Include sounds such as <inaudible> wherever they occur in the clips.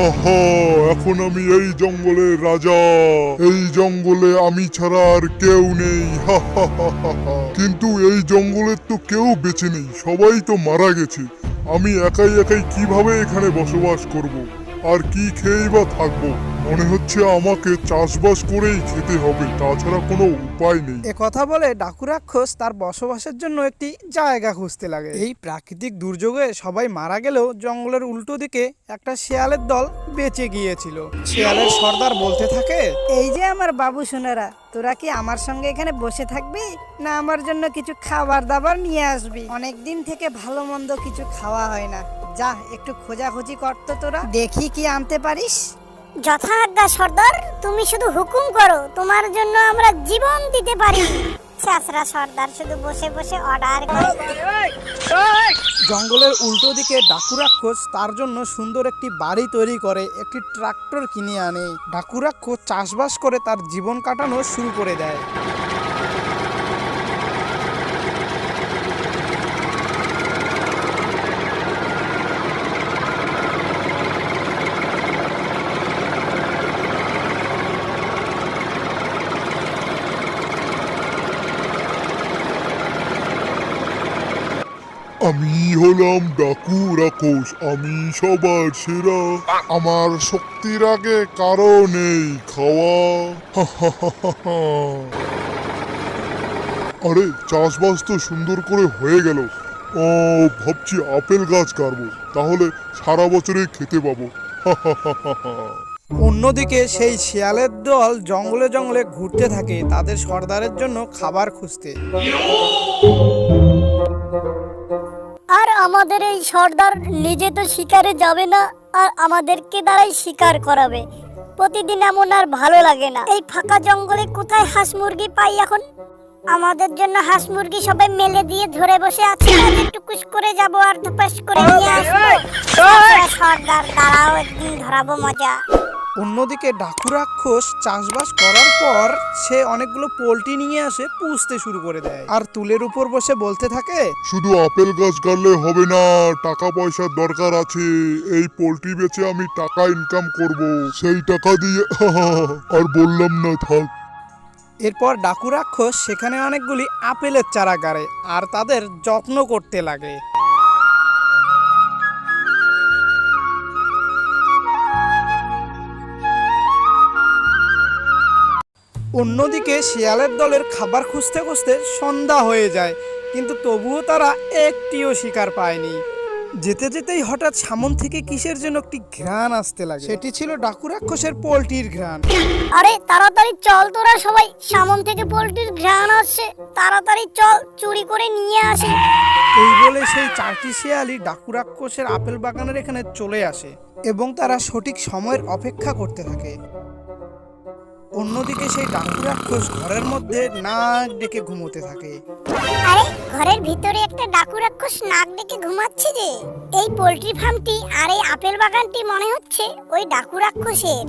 এখন আমি এই জঙ্গলের রাজা এই জঙ্গলে আমি ছাড়া আর কেউ নেই। কিন্তু এই জঙ্গলের তো কেউ বেঁচে নেই, সবাই তো মারা গেছে আমি একাই একাই কীভাবে এখানে বসবাস করব। আর কি খেয়েই বা থাকব মনে হচ্ছে আমাকে চাষবাস করেই খেতে হবে তাছাড়া কোনো উপায় নেই। এ কথা বলে ডাকু রাক্ষস তার বসবাসের জন্য একটি জায়গা খুঁজতে লাগে। এই প্রাকৃতিক দুর্যোগে সবাই মারা গেলেও জঙ্গলের উল্টো দিকে একটা শেয়ালের দল বেঁচে গিয়েছিল। শিয়ালের সর্দার বলতে থাকে এই যে আমার বাবু সোনারা তোরা কি আমার সঙ্গে এখানে বসে থাকবি? না আমার জন্য কিছু খাবার দাবার নিয়ে আসবি? অনেক দিন থেকে ভালো মন্দ কিছু খাওয়া হয় না। যা একটু খোঁজাখুঁজি করতো তোরা। দেখি কি আনতে পারিস। যথাজ্ঞা সর্দার, তুমি শুধু হুকুম করো, তোমার জন্য আমরা জীবন দিতে পারি। চাষরা সর্দার শুধু বসে বসে অর্ডার করে। জঙ্গলের উল্টো দিকে ডাকু তার জন্য সুন্দর একটি বাড়ি তৈরি করে, একটি ট্রাক্টর কিনে আনে। ডাকু রাক্ষস চাষবাস করে তার জীবন কাটানো শুরু করে দেয় আমি হলাম ডাকু রাক্ষস, আমি সবার সেরা। আমার শক্তির আগে কারও নেই খাওয়া। আরে, চাষবাস তো সুন্দর করে হয়ে গেল। ও, ভাবছি আপেল গাছ কাটবো, তাহলে সারা বছরে খেতে পাবো। অন্যদিকে সেই শিয়ালের দল জঙ্গলে জঙ্গলে ঘুরতে থাকে, তাদের সর্দারের জন্য খাবার খুঁজতে। আমাদের এই সর্দার নিজে তো শিকারে যাবে না আর আমাদেরকে দ্বারাই শিকার করাবে। প্রতিদিন এমন আর ভালো লাগে না। এই ফাঁকা জঙ্গলে কোথায় হাঁস মুরগি পাই এখন? আমাদের জন্য হাঁস মুরগি সবাই মেলে দিয়ে ধরে বসে আছে। আজ একটু কুস করে যাব আর ধপাস করে নিয়ে আসব। আচ্ছা, সর্দার দাঁড়াও একদিন ধরাবো মজা। অন্যদিকে ডাকু রাক্ষস চাষবাস করার পর সে অনেকগুলো পোলট্রি নিয়ে আসে পুষতে শুরু করে দেয়। আর তুলের উপর বসে বলতে থাকে শুধু আপেল গাছ গাড়লে হবে না টাকা পয়সার দরকার আছে। এই পোল্ট্রি বেচে আমি টাকা ইনকাম করব। সেই টাকা দিয়ে <laughs> আর বললাম না থাক। এরপর ডাকু রাক্ষস সেখানে অনেকগুলি আপেলের চারা গাড়ে আর তাদের যত্ন করতে লাগে। অন্যদিকে শিয়ালের দলের খাবার খুঁজতে খুঁজতে সন্ধ্যা হয়ে যায় কিন্তু তবুও তারা একটিও শিকার পায়নি। যেতে যেতেই হঠাৎ সামন থেকে কিসের জন্য একটি ঘ্রাণ আসতে লাগে। সেটি ছিল ডাকুরাক্ষসের পোলট্রির ঘ্রাণ। আরে তাড়াতাড়ি চল তোরা সবাই। সামন থেকে পোল্ট্রির ঘ্রাণ আসছে। তাড়াতাড়ি চল চুরি করে নিয়ে আসি। এই বলে সেই চারটি শেয়ালই ডাকুরাক্ষসের আপেল বাগানের এখানে চলে আসে এবং তারা সঠিক সময়ের অপেক্ষা করতে থাকে। অন্যদিকে সেই ডাকু রাক্ষস ঘরের মধ্যে নাক ডেকে ঘুমোতে থাকে। আরে ঘরের ভিতরে একটা ডাকু রাক্ষস নাক ডেকে ঘুমাচ্ছে যে। এই পোল্ট্রি ফার্মটি আর এই আপেল বাগানটি মনে হচ্ছে ওই ডাকু রাক্ষসের।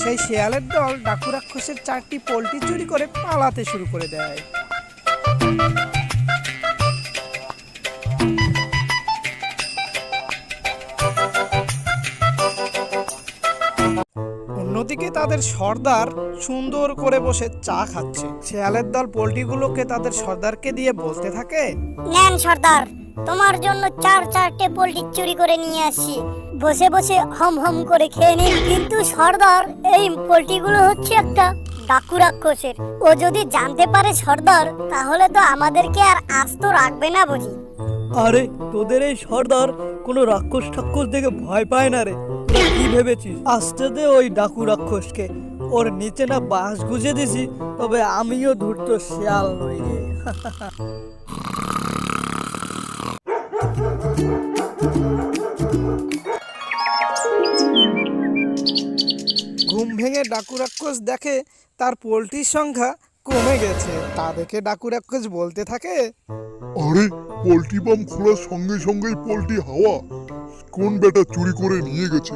সেই শেয়ালের দল ডাকু রাক্ষসের চারটি পোলট্রি চুরি করে পালাতে শুরু করে দেয়। অন্যদিকে তাদের সর্দার সুন্দর করে বসে চা খাচ্ছে। শেয়ালের দল পোলট্রিগুলোকে তাদের সর্দারকে দিয়ে বলতে থাকে নেন সর্দার তোমার জন্য চার চারটে পোল্ট্রি চুরি করে নিয়ে আসছি বসে বসে হম হম করে খেয়ে নিন। কিন্তু সর্দার এই পোল্ট্রিগুলো হচ্ছে একটা ডাকু রাক্ষসের। ও যদি জানতে পারে সর্দার তাহলে তো আমাদেরকে আর আস্ত রাখবে না বুঝি। আরে তোদের এই সর্দার কোনো রাক্ষস ঠাক্ষস দেখে ভয় পায় না রে। তোরা কি ভেবেছিস? আসতে দে ওই ডাকু রাক্ষসকে। ওর নিচে না বাঁশ গুজে দিছি, তবে আমিও ধূর্ত শিয়াল নই রে। ঘুম ভেঙে ডাকু রাক্ষস দেখে তার পোলট্রির সংখ্যা কমে গেছে। তা দেখে ডাকু রাক্ষস বলতে থাকে। আরে পোল্ট্রি পাম্প খোলার সঙ্গে সঙ্গেই পোল্ট্রি হাওয়া। কোন বেটা চুরি করে নিয়ে গেছে?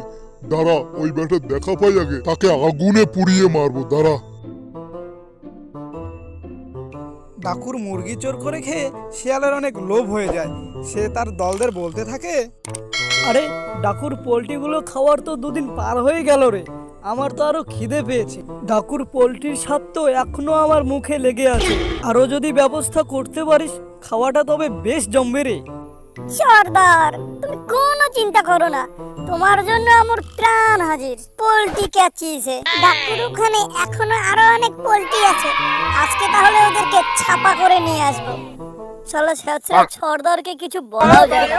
দাঁড়া ওই বেটা দেখা পাই আগে। তাকে আগুনে পুড়িয়ে মারবো দাঁড়া। ডাকুর মুরগি চোর করে খেয়ে শিয়ালের অনেক লোভ হয়ে যায়। সে তার দলদের বলতে থাকে আরে ডাকুর পোলট্রিগুলো খাওয়ার তো দুদিন পার হয়ে গেল রে। আমার তো আরও খিদে পেয়েছে। ডাকুর পোলট্রির স্বাদ তো এখনও আমার মুখে লেগে আছে। আরও যদি ব্যবস্থা করতে পারিস খাওয়াটা তবে বেশ জমবে রে। সর্দার তুমি কোনো চিন্তা করো না। তোমার জন্য আমার প্রাণ হাজির। পোলট্রি ক্যাচিয়েছে ডাকুর ওখানে এখনও আরও অনেক পোলট্রি আছে। আজকে তাহলে ওদেরকে ছাপা করে নিয়ে আসব। চলো সর্দারকে কিছু বলাও যায় না।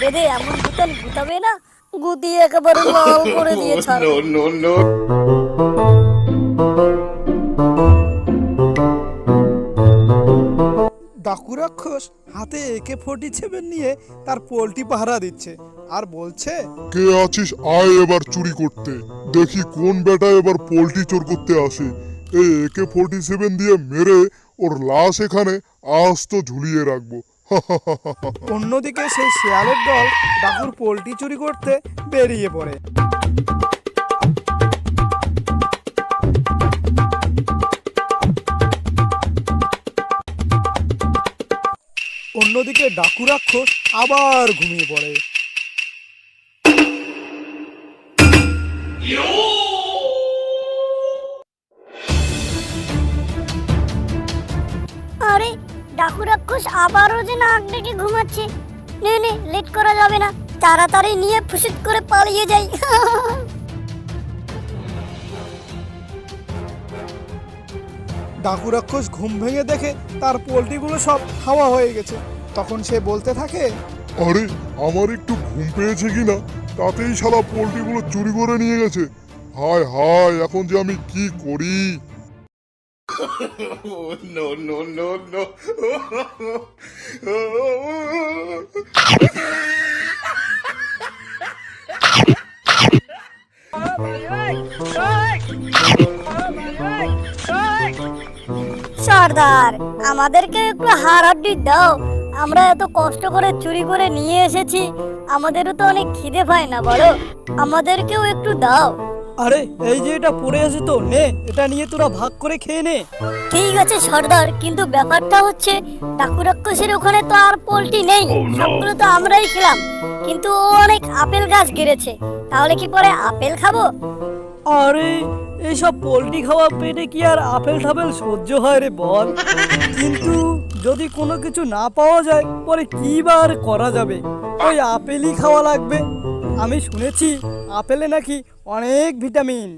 বেঁধে এমন গুতান গুতাবে না গুতিয়ে একেবারে লাল করে <laughs> দিয়ে ছাড়বে ডাকু রাক্ষস হাতে একে ফোর্টি সেভেন নিয়ে তার পোলট্রি পাহারা দিচ্ছে আর বলছে কে আছিস? আয় এবার চুরি করতে। দেখি কোন বেটা এবার পোল্ট্রি চোর করতে আসে। এই একে ফোর্টি সেভেন দিয়ে মেরে ওর লাশ এখানে আস্ত ঝুলিয়ে রাখব। <laughs> অন্যদিকে সেই শেয়ালের দল ডাকুর পোলট্রি চুরি করতে বেরিয়ে পড়ে। অন্যদিকে ডাকু রাক্ষস আবার ঘুমিয়ে পড়ে। আরে ডাকু রাক্ষস আবারও যে নাক ডেকে ঘুমাচ্ছে। নে নে লেট করা যাবে না। তাড়াতাড়ি নিয়ে ফুসুট করে পালিয়ে যাই। ডাকু রাক্ষস ঘুম ভেঙে দেখে তার পোলট্রিগুলো সব হাওয়া হয়ে গেছে। তখন সে বলতে থাকে আরে আমার একটু ঘুম পেয়েছে কিনা? তাতেই শালা পোল্ট্রিগুলো চুরি করে নিয়ে গেছে। হায় হায় এখন যে আমি কি করি? <laughs> সর্দার, আমাদেরকে একটু হাড় হাড্ডি দাও। আমরা এত কষ্ট করে চুরি করে নিয়ে এসেছি, আমাদেরও তো অনেক খিদে পায় না, বলো? আমাদেরকেও একটু দাও। আরে এই যে এটা পড়ে আছে তো নে এটা নিয়ে তোরা ভাগ করে খেয়ে নে। ঠিক আছে সর্দার কিন্তু ব্যাপারটা হচ্ছে ডাকুরাক্ষসের ওখানে তো আর পোলট্রি নেই সবগুলো তো আমরাই খেলাম। কিন্তু ও অনেক আপেল গাছ গেড়েছে তাহলে কি পরে আপেল খাব? আরে এইসব পোলট্রি খাওয়া পেটে কি আর আপেল টাপেল সহ্য হয় রে বল? কিন্তু যদি কোনো কিছু না পাওয়া যায় পরে কি বা আর করা যাবে? ওই আপেলই খাওয়া লাগবে। আমি শুনেছি আপেলে নাকি অনেক ভিটামিন।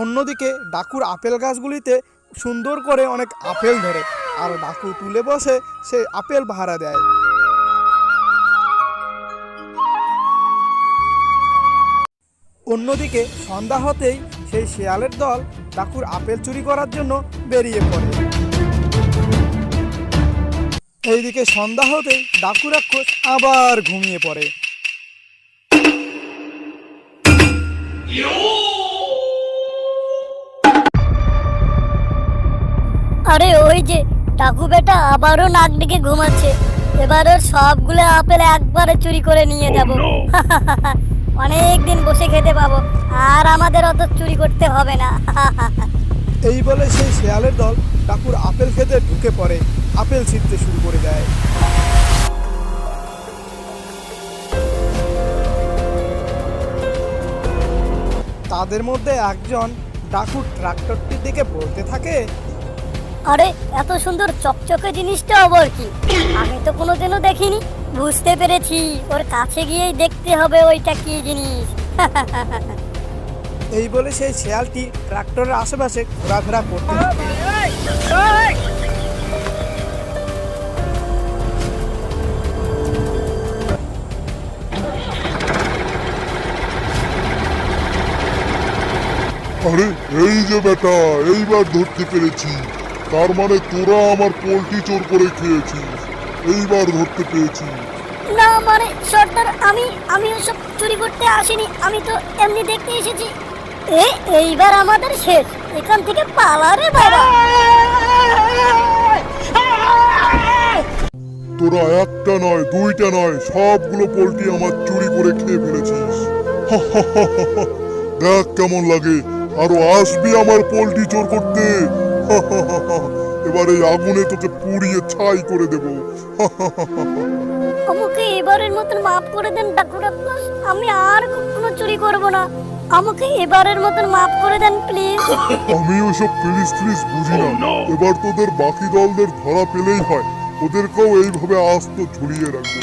অন্যদিকে ডাকুর আপেল গাছগুলিতে সুন্দর করে অনেক আপেল ধরে, আর ডাকু তুলে বসে সে আপেল ভাড়া দেয়। অন্যদিকে সন্ধ্যা হতেই সেই শেয়ালের দল ডাকুর আপেল চুরি করার জন্য বেরিয়ে পড়ে। এইদিকে সন্ধ্যা হতেই ডাকু রাক্ষস আবার ঘুমিয়ে পড়ে। আরে ওই যে টাকু বেটা আবারও নাক ডেকে ঘুমাচ্ছে। এবার ওর সবগুলো আপেল একবারে চুরি করে নিয়ে যাব। <laughs> অনেক দিন বসে খেতে পাবো আর আমাদের অত চুরি করতে হবে না। <laughs> এই বলে সেই শেয়ালের দল ডাকুর আপেল খেতে ঢুকে পড়ে আপেল ছিঁড়তে শুরু করে দেয়। তাদের মধ্যে একজন ডাকুর ট্রাক্টরটির দিকে বলতে থাকে আরে এত সুন্দর চকচকে জিনিসটা আবার কি? আমি তো কোনোদিনও দেখিনি। বুঝতে পেরেছি ওর কাছে গিয়েই দেখতে হবে ওইটা কি জিনিস। এই বলে সেই শেয়ালটি ট্রাক্টরের আশেপাশে ঘোরাফেরা করতে আরে এই যে বেটা এইবার ধরতে পেরেছি। তার মানে তোরা আমার পোল্ট্রি চোর করে খেয়েছিস। এইবার ধরতে পেরেছি। না মানে সর্দার আমি আমি ওসব চুরি করতে আসিনি। আমি তো এমনি দেখতে এসেছি। এ এইবার আমাদের শেষ। এখান থেকে পালা রে বাবা। তোরা একটা নয় দুইটা নয় সবগুলো পোল্ট্রি আমার চুরি করে খেয়ে ফেলেছিস। দেখ কেমন লাগে। আরও আসবি আমার পোল্ট্রি চোর করতে। এবার আগুনে তোকে পুড়িয়ে ছাই করে দেবো। আমাকে এবারের মতন মাফ করে দেন ডাকু রাক্ষস আমি আর কখনো চুরি করব না। আমাকে এবারের মতন মাফ করে দেন প্লিজ আমি ওসব প্লিজ প্লিজ বুঝি না। এবার তোদের বাকি দলদের ধরা পেলেই হয়। ওদেরকেও এইভাবে আস্ত ঝুলিয়ে রাখব।